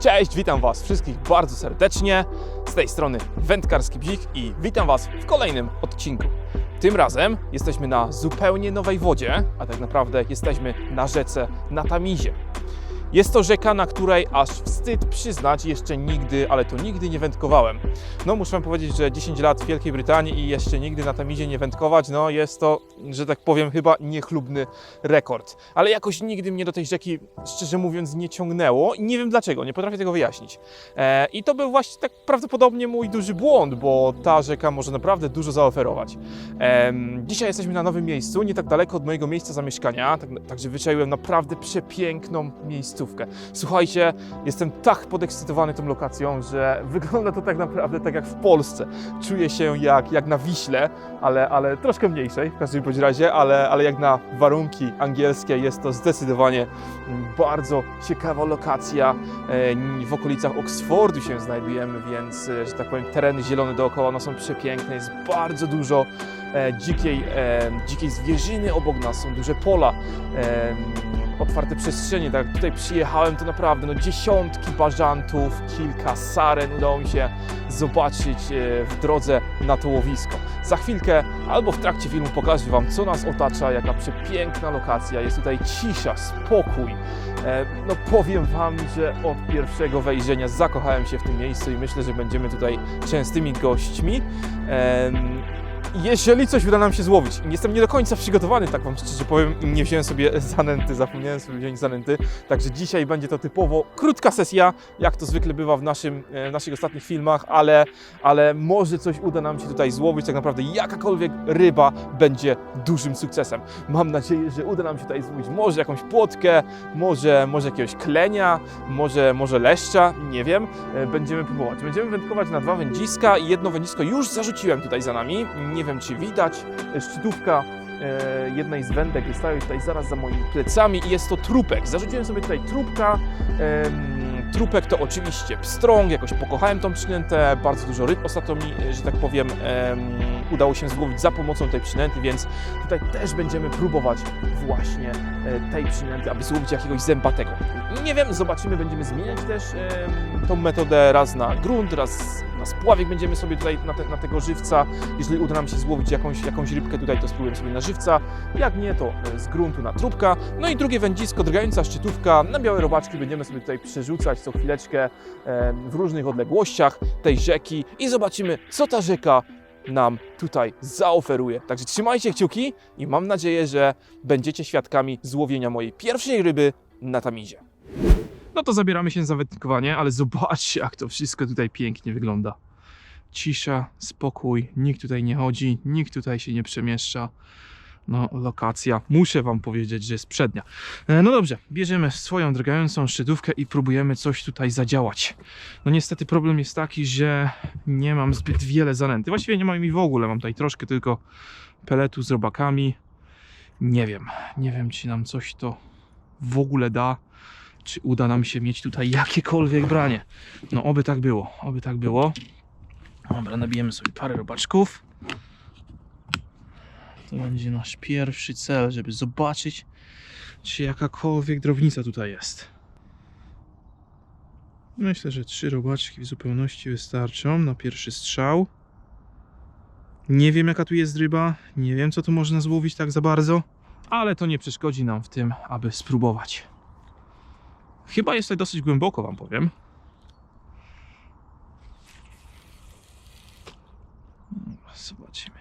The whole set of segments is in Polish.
Cześć, witam Was wszystkich bardzo serdecznie. Z tej strony Wędkarski Bzik i witam Was w kolejnym odcinku. Tym razem jesteśmy na zupełnie nowej wodzie, a tak naprawdę jesteśmy na rzece Natamizie. Jest to rzeka, na której aż wstyd przyznać, jeszcze nigdy, ale to nigdy nie wędkowałem. No muszę powiedzieć, że 10 lat w Wielkiej Brytanii i jeszcze nigdy na Tamizie nie wędkować, no jest to, że tak powiem, chyba niechlubny rekord. Ale jakoś nigdy mnie do tej rzeki, szczerze mówiąc, nie ciągnęło i nie wiem dlaczego, nie potrafię tego wyjaśnić. E, I to był właśnie tak prawdopodobnie mój duży błąd, bo ta rzeka może naprawdę dużo zaoferować. Em, dzisiaj jesteśmy na nowym miejscu, nie tak daleko od mojego miejsca zamieszkania, tak, także wyczaiłem naprawdę przepiękną Słuchajcie, jestem tak podekscytowany tą lokacją, że wygląda to tak naprawdę tak jak w Polsce. Czuję się jak, jak na Wiśle, ale, ale troszkę mniejszej w każdym bądź razie, ale, ale jak na warunki angielskie jest to zdecydowanie mm, bardzo ciekawa lokacja. E, W okolicach Oxfordu się znajdujemy, więc, e, że tak powiem, tereny zielone dookoła no są przepiękne, jest bardzo dużo e, dzikiej, dzikiej zwierzyny obok nas, są duże pola, otwarte przestrzenie. Tak jak tutaj przyjechałem, to naprawdę no, dziesiątki bażantów, kilka saren udało mi się zobaczyć e, w drodze na to łowisko. Za chwilkę albo w trakcie filmu pokażę Wam, co nas otacza, jaka przepiękna lokacja. Jest tutaj cisza, spokój. E, No powiem Wam, że od pierwszego wejrzenia zakochałem się w tym miejscu i myślę, że będziemy tutaj częstymi gośćmi. Jeżeli coś uda nam się złowić, jestem nie do końca przygotowany, tak Wam szczerze powiem, nie wziąłem sobie zanęty, zapomniałem sobie wziąć zanęty, także dzisiaj będzie to typowo krótka sesja, jak to zwykle bywa w, naszym, e, w naszych ostatnich filmach, ale, ale może coś uda nam się tutaj złowić, tak naprawdę jakakolwiek ryba będzie dużym sukcesem. Mam nadzieję, że uda nam się tutaj złowić może jakąś płotkę, może, może jakiegoś klenia, może, może leszcza, nie wiem, E, będziemy próbować. Będziemy wędkować na dwa wędziska i jedno wędzisko już zarzuciłem tutaj za nami. Nie wiem, czy widać. E, Szczytówka e, jednej z wędek jest tutaj zaraz za moimi plecami i jest to trupek. Zarzuciłem sobie tutaj trupka. Trupek to oczywiście pstrąg, jakoś pokochałem tą przynętę, bardzo dużo ryb ostatnio mi, e, że tak powiem, em, udało się złowić za pomocą tej przynęty, więc tutaj też będziemy próbować właśnie tej przynęty, aby złowić jakiegoś zębatego. Nie wiem, zobaczymy, będziemy zmieniać też tą metodę raz na grunt, raz na spławik będziemy sobie tutaj na, te, na tego żywca. Jeżeli uda nam się złowić jakąś, jakąś rybkę tutaj, to spróbujemy sobie na żywca. Jak nie, to e, z gruntu na trubka. No i drugie wędzisko, drgająca szczytówka. Na białe robaczki będziemy sobie tutaj przerzucać co chwileczkę em, w różnych odległościach tej rzeki i zobaczymy, co ta rzeka nam tutaj zaoferuje. Także trzymajcie kciuki i mam nadzieję, że będziecie świadkami złowienia mojej pierwszej ryby na tamizie. No to zabieramy się za wędkowanie, ale zobaczcie, jak to wszystko tutaj pięknie wygląda. Cisza, spokój, nikt tutaj nie chodzi, nikt tutaj się nie przemieszcza. No, lokacja, muszę Wam powiedzieć, że jest przednia. E, No dobrze, bierzemy swoją drgającą szczytówkę i próbujemy coś tutaj zadziałać. No niestety problem jest taki, że nie mam zbyt wiele zanęty. Właściwie nie mam mi w ogóle, mam tutaj troszkę tylko peletu z robakami. Nie wiem, nie wiem czy nam coś to w ogóle da, czy uda nam się mieć tutaj jakiekolwiek branie. No oby tak było, oby tak było. Dobra, nabijemy sobie parę robaczków. To będzie nasz pierwszy cel, żeby zobaczyć, czy jakakolwiek drobnica tutaj jest. Myślę, że trzy robaczki w zupełności wystarczą na pierwszy strzał. Nie wiem, jaka tu jest ryba, nie wiem, co tu można złowić tak za bardzo, ale to nie przeszkodzi nam w tym, aby spróbować. Chyba jest tutaj dosyć głęboko, Wam powiem. Zobaczymy.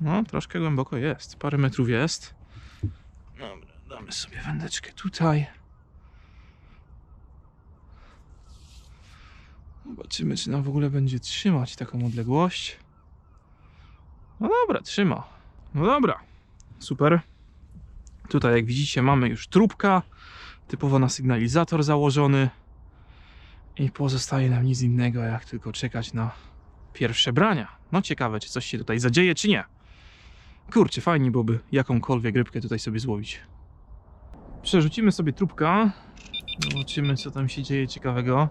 No, troszkę głęboko jest. Parę metrów jest. Dobra, damy sobie wędeczkę tutaj. Zobaczymy, czy nam w ogóle będzie trzymać taką odległość. No dobra, trzyma. No dobra, super. Tutaj, jak widzicie, mamy już trubka, typowo na sygnalizator założony. I pozostaje nam nic innego, jak tylko czekać na pierwsze brania. No ciekawe, czy coś się tutaj zadzieje, czy nie. Kurczę, fajnie byłoby jakąkolwiek rybkę tutaj sobie złowić. Przerzucimy sobie trubka. Zobaczymy, co tam się dzieje ciekawego.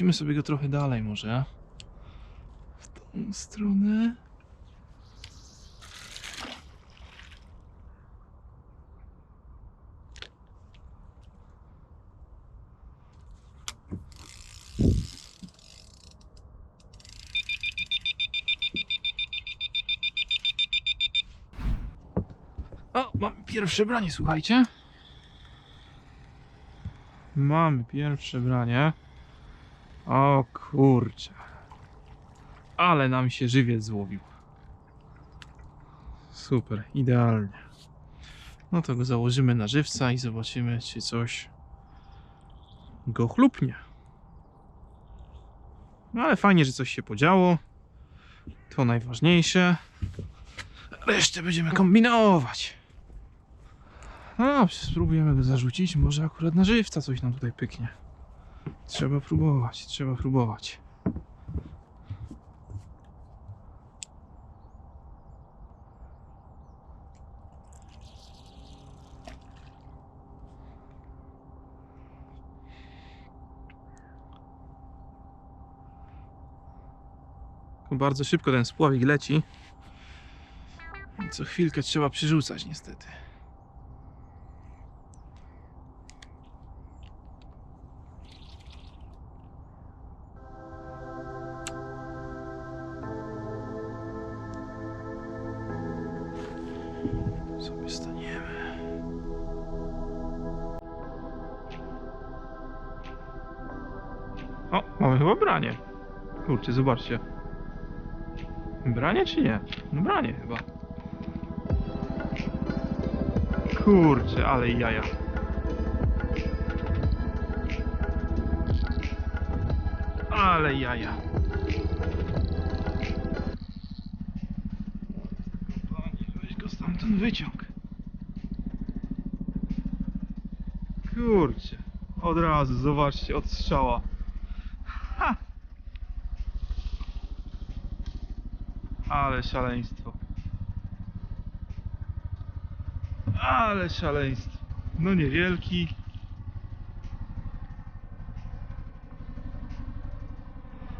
Przerzucimy sobie go trochę dalej może. W tą stronę. O, mam pierwsze branie, słuchajcie. Mamy pierwsze branie. O kurczę. Ale nam się żywiec złowił. Super, idealnie. No to go założymy na żywca i zobaczymy, czy coś go chlupnie. No ale fajnie, że coś się podziało. To najważniejsze. Resztę będziemy kombinować. No dobrze, spróbujemy go zarzucić. Może akurat na żywca coś nam tutaj pyknie. Trzeba próbować, trzeba próbować. Bardzo szybko ten spławik leci. Co chwilkę trzeba przyrzucać niestety. Mamy chyba branie. Kurczę, zobaczcie. Branie czy nie? No branie chyba. Kurczę, ale jaja. Ale jaja. Panie, weź go stamtąd wyciąg. Kurczę. Od razu, zobaczcie, od strzała. Ale szaleństwo. Ale szaleństwo. No niewielki.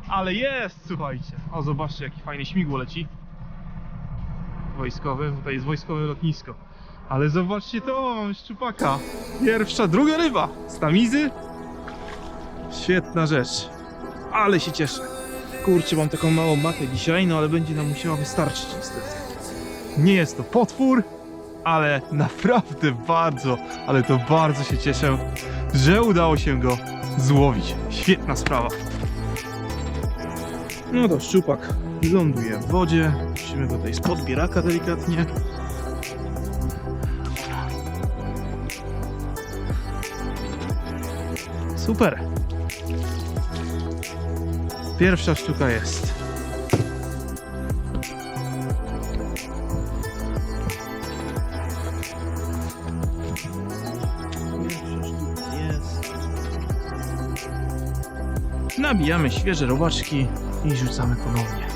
Ale jest, słuchajcie. O, zobaczcie, jaki fajny śmigło leci. Wojskowy, tutaj jest wojskowe lotnisko. Ale zobaczcie to, mam szczupaka. Pierwsza, druga ryba z tamizy. Świetna rzecz. Ale się cieszę. Kurczę, mam taką małą matę dzisiaj, no ale będzie nam musiała wystarczyć niestety. Nie jest to potwór, ale naprawdę bardzo, ale to bardzo się cieszę, że udało się go złowić. Świetna sprawa. No to szczupak ląduje w wodzie. Musimy go tutaj z podbieraka delikatnie. Super. Pierwsza sztuka jest. Nabijamy świeże robaczki i rzucamy ponownie.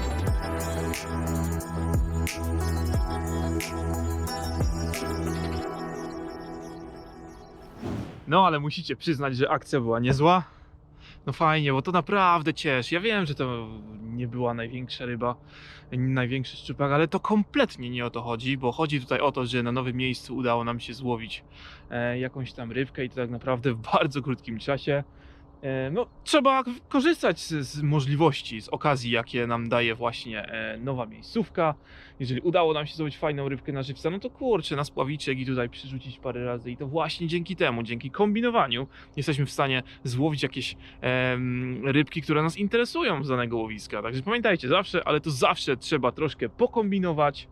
No, ale musicie przyznać, że akcja była niezła. No fajnie, bo to naprawdę cieszy. Ja wiem, że to nie była największa ryba, największy szczupak, ale to kompletnie nie o to chodzi, bo chodzi tutaj o to, że na nowym miejscu udało nam się złowić e, jakąś tam rybkę i to tak naprawdę w bardzo krótkim czasie. E, no, trzeba korzystać z, z możliwości, z okazji, jakie nam daje właśnie e, nowa miejscówka. Jeżeli udało nam się złowić fajną rybkę na żywca, no to kurczę, na spławiczek i tutaj przyrzucić parę razy. I to właśnie dzięki temu, dzięki kombinowaniu, jesteśmy w stanie złowić jakieś rybki, które nas interesują z danego łowiska. Także pamiętajcie, zawsze, ale to zawsze trzeba troszkę pokombinować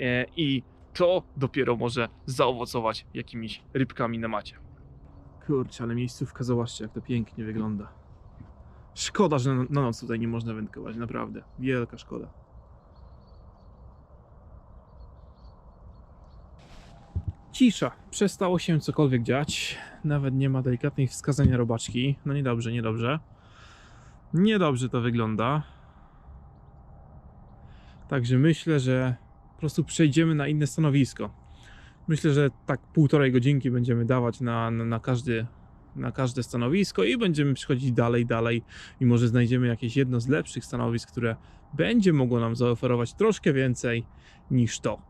e, i to dopiero może zaowocować jakimiś rybkami na macie. Kurczę, ale miejscówka, zobaczcie jak to pięknie wygląda. Szkoda, że na, na noc tutaj nie można wędkować, naprawdę. Wielka szkoda. Cisza. Przestało się cokolwiek dziać. Nawet nie ma delikatnych wskazania robaczki. No niedobrze, niedobrze. Niedobrze to wygląda. Także myślę, że po prostu przejdziemy na inne stanowisko. Myślę, że tak półtorej godzinki będziemy dawać na, na, na każdy na każde stanowisko i będziemy przechodzić dalej, dalej i może znajdziemy jakieś jedno z lepszych stanowisk, które będzie mogło nam zaoferować troszkę więcej niż to.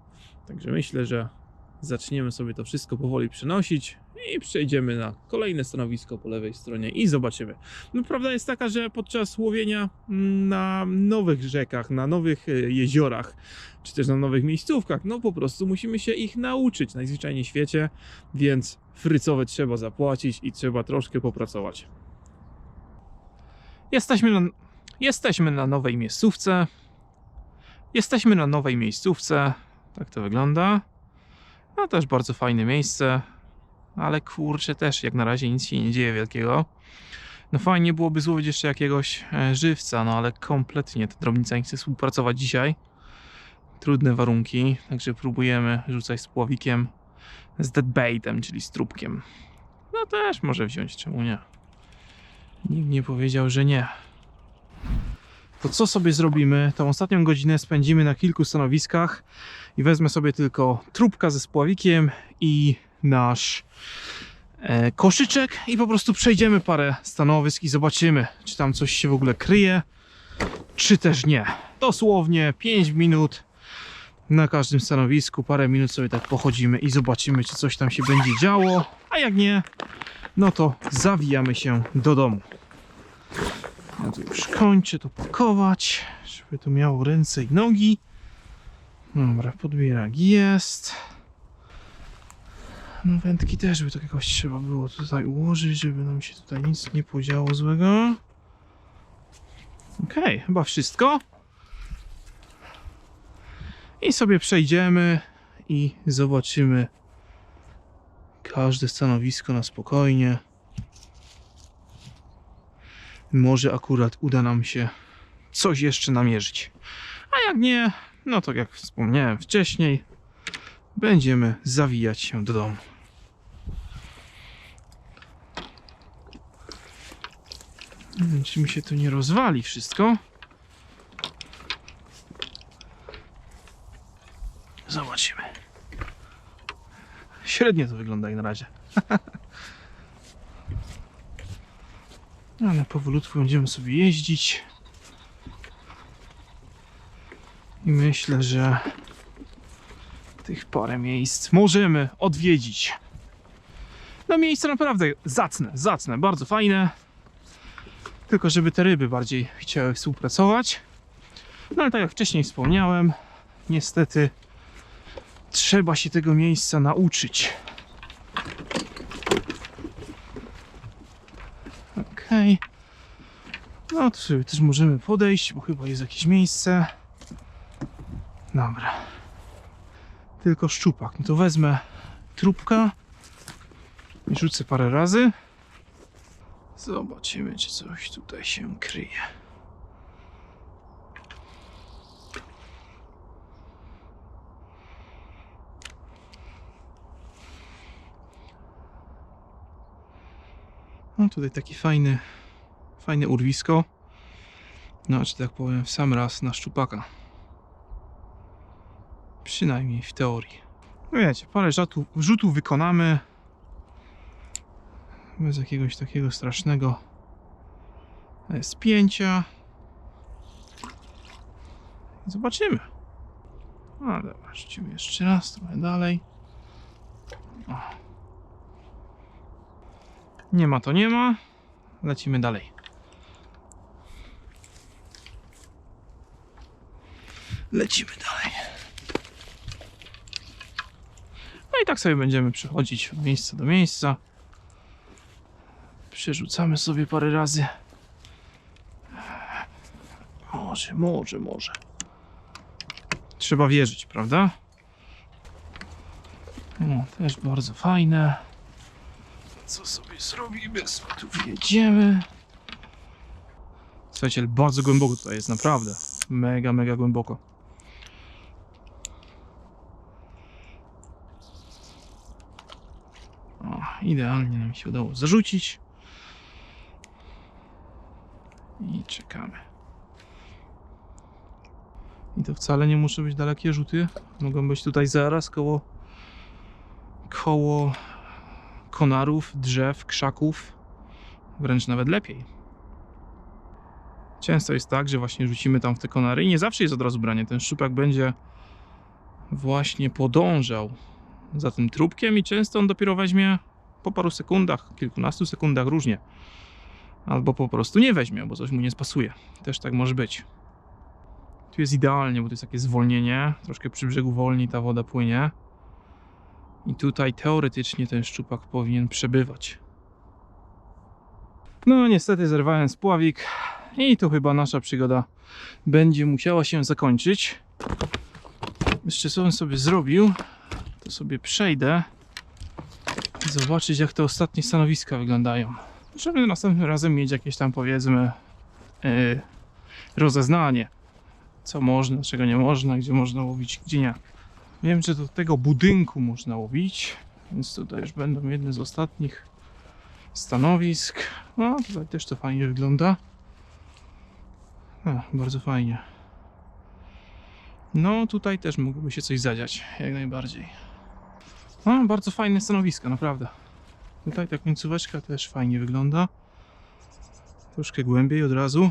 Także myślę, że zaczniemy sobie to wszystko powoli przenosić i przejdziemy na kolejne stanowisko po lewej stronie i zobaczymy. No, prawda jest taka, że podczas łowienia mm, na nowych rzekach, na nowych e, jeziorach, czy też na nowych miejscówkach, no po prostu musimy się ich nauczyć najzwyczajniej w świecie, więc frycowe trzeba zapłacić i trzeba troszkę popracować. Jesteśmy na, jesteśmy na nowej miejscówce. Jesteśmy na nowej miejscówce. Tak to wygląda. No też bardzo fajne miejsce. Ale kurczę, też jak na razie nic się nie dzieje wielkiego. No fajnie byłoby złowić jeszcze jakiegoś e, żywca, no ale kompletnie ta drobnica nie chce współpracować dzisiaj. Trudne warunki, także próbujemy rzucać z pławikiem z deadbaitem, czyli z trupkiem. No też może wziąć, czemu nie? Nikt nie powiedział, że nie. To co sobie zrobimy? Tą ostatnią godzinę spędzimy na kilku stanowiskach i wezmę sobie tylko trupka ze spławikiem i nasz e, koszyczek i po prostu przejdziemy parę stanowisk i zobaczymy, czy tam coś się w ogóle kryje, czy też nie. Dosłownie 5 minut na każdym stanowisku, parę minut sobie tak pochodzimy i zobaczymy, czy coś tam się będzie działo, a jak nie, no to zawijamy się do domu. Ja tu już kończę to pakować, żeby to miało ręce i nogi. Dobra, podbierak jest. No wędki też by tak jakoś trzeba było tutaj ułożyć, żeby nam się tutaj nic nie podziało złego. Okej, chyba wszystko. I sobie przejdziemy i zobaczymy każde stanowisko na spokojnie. Może akurat uda nam się coś jeszcze namierzyć. A jak nie, no to jak wspomniałem wcześniej, będziemy zawijać się do domu. Wiem, czy mi się to nie rozwali wszystko. Zobaczymy. Średnio to wygląda jak na razie. Ale powolutku będziemy sobie jeździć. I myślę, że tych parę miejsc możemy odwiedzić. No miejsce naprawdę zacne, zacne, bardzo fajne. Tylko żeby te ryby bardziej chciały współpracować. No ale tak jak wcześniej wspomniałem, niestety trzeba się tego miejsca nauczyć. Okej. No to sobie też możemy podejść, bo chyba jest jakieś miejsce. Dobra. Tylko szczupak. No to wezmę trupka i rzucę parę razy. Zobaczymy, czy coś tutaj się kryje. No tutaj taki fajny, fajne urwisko. No, czy tak powiem, w sam raz na szczupaka. Przynajmniej w teorii. No wiecie, parę rzutów, rzutów wykonamy. Bez jakiegoś takiego strasznego spięcia. Zobaczymy. No dobra, jeszcze raz, trochę dalej. O. Nie ma to nie ma. Lecimy dalej. Lecimy dalej. No i tak sobie będziemy przechodzić od miejsca do miejsca. Przerzucamy sobie parę razy. Może, może, może. Trzeba wierzyć, prawda? No, też bardzo fajne. Co sobie zrobimy? Tu wjedziemy. Słuchajcie, bardzo głęboko tutaj jest, naprawdę. Mega, mega głęboko. O, idealnie nam się udało zarzucić. I czekamy. I to wcale nie muszą być dalekie rzuty. Mogą być tutaj zaraz koło koło konarów, drzew, krzaków, wręcz nawet lepiej. Często jest tak, że właśnie rzucimy tam w te konary i nie zawsze jest od razu branie. Ten szczupak będzie właśnie podążał za tym trupkiem i często on dopiero weźmie po paru sekundach, kilkunastu sekundach różnie. Albo po prostu nie weźmie, bo coś mu nie spasuje. Też tak może być. Tu jest idealnie, bo to jest takie zwolnienie. Troszkę przy brzegu wolniej ta woda płynie. I tutaj teoretycznie ten szczupak powinien przebywać. No niestety zerwałem spławik i tu chyba nasza przygoda będzie musiała się zakończyć. Jeszcze co bym sobie zrobił, to sobie przejdę zobaczyć jak te ostatnie stanowiska wyglądają. Żeby następnym razem mieć jakieś tam powiedzmy yy, rozeznanie. Co można, czego nie można, gdzie można łowić, gdzie nie. Wiem, że do tego budynku można łowić, więc tutaj już będą jedne z ostatnich stanowisk. No, tutaj też to fajnie wygląda. A, bardzo fajnie. No, tutaj też mogłoby się coś zadziać, jak najbardziej. No, bardzo fajne stanowisko, naprawdę. Tutaj ta końcóweczka też fajnie wygląda. Troszkę głębiej od razu.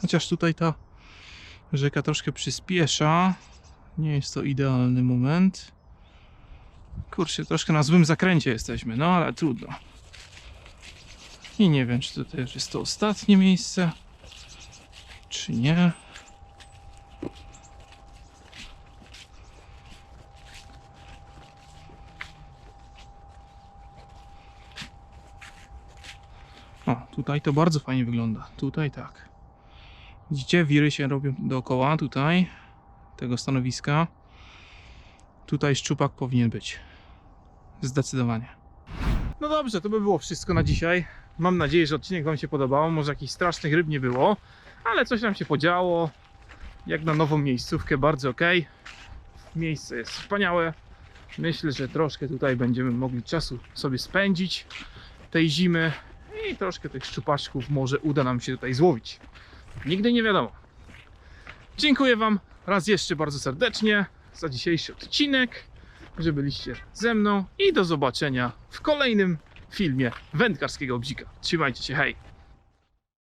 Chociaż tutaj ta rzeka troszkę przyspiesza. Nie jest to idealny moment. Kurczę, troszkę na złym zakręcie jesteśmy, no ale trudno. I nie wiem, czy to też jest to ostatnie miejsce, czy nie. O, tutaj to bardzo fajnie wygląda. Tutaj tak. Widzicie, wiry się robią dookoła tutaj tego stanowiska. Tutaj szczupak powinien być. Zdecydowanie. No dobrze, to by było wszystko na dzisiaj. Mam nadzieję, że odcinek Wam się podobał. Może jakichś strasznych ryb nie było, ale coś nam się podziało. Jak na nową miejscówkę, bardzo ok. Miejsce jest wspaniałe. Myślę, że troszkę tutaj będziemy mogli czasu sobie spędzić tej zimy i troszkę tych szczupaczków może uda nam się tutaj złowić. Nigdy nie wiadomo. Dziękuję Wam raz jeszcze bardzo serdecznie za dzisiejszy odcinek, że byliście ze mną i do zobaczenia w kolejnym filmie wędkarskiego bzika. Trzymajcie się, hej!